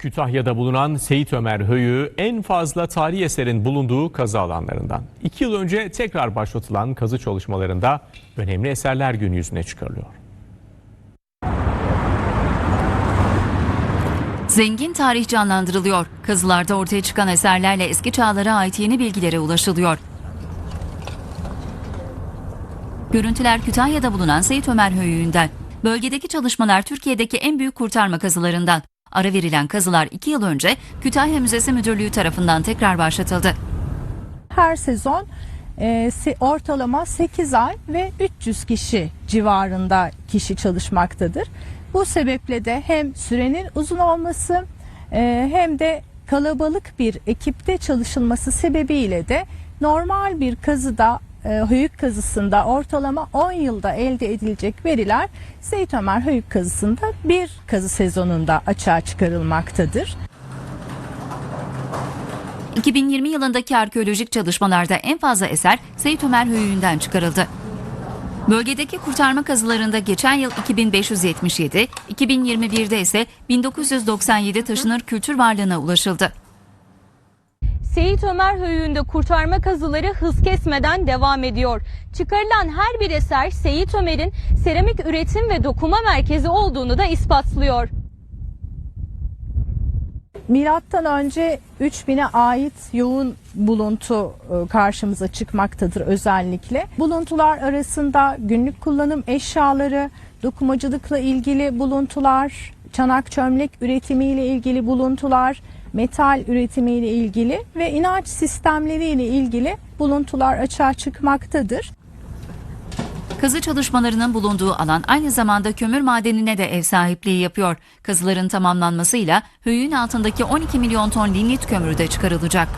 Kütahya'da bulunan Seyit Ömer Höyü en fazla tarihi eserin bulunduğu kazı alanlarından. İki yıl önce tekrar başlatılan kazı çalışmalarında önemli eserler gün yüzüne çıkarılıyor. Zengin tarih canlandırılıyor. Kazılarda ortaya çıkan eserlerle eski çağlara ait yeni bilgilere ulaşılıyor. Görüntüler Kütahya'da bulunan Seyit Ömer Höyüğü'nden. Bölgedeki çalışmalar Türkiye'deki en büyük kurtarma kazılarından. Ara verilen kazılar 2 yıl önce Kütahya Müzesi Müdürlüğü tarafından tekrar başlatıldı. her sezon e, ortalama 8 ay ve 300 kişi civarında kişi çalışmaktadır. Bu sebeple de hem sürenin uzun olması e, hem de kalabalık bir ekipte çalışılması sebebiyle de normal bir kazıda e, höyük kazısında ortalama 10 yılda elde edilecek veriler Seyit Ömer höyük kazısında bir kazı sezonunda açığa çıkarılmaktadır. 2020 yılındaki arkeolojik çalışmalarda en fazla eser Seyit Ömer Höyüğü'nden çıkarıldı. Bölgedeki kurtarma kazılarında geçen yıl 2577, 2021'de ise 1997 taşınır kültür varlığına ulaşıldı. Seyit Ömer Höyüğü'nde kurtarma kazıları hız kesmeden devam ediyor. Çıkarılan her bir eser Seyit Ömer'in seramik üretim ve dokuma merkezi olduğunu da ispatlıyor. Milattan önce 3000'e ait yoğun buluntu e, karşımıza çıkmaktadır özellikle. Buluntular arasında günlük kullanım eşyaları, dokumacılıkla ilgili buluntular, çanak çömlek üretimiyle ilgili buluntular, metal üretimiyle ilgili ve inanç sistemleriyle ilgili buluntular açığa çıkmaktadır. Kazı çalışmalarının bulunduğu alan aynı zamanda kömür madenine de ev sahipliği yapıyor. Kazıların tamamlanmasıyla höyüğün altındaki 12 milyon ton lignit kömürü de çıkarılacak.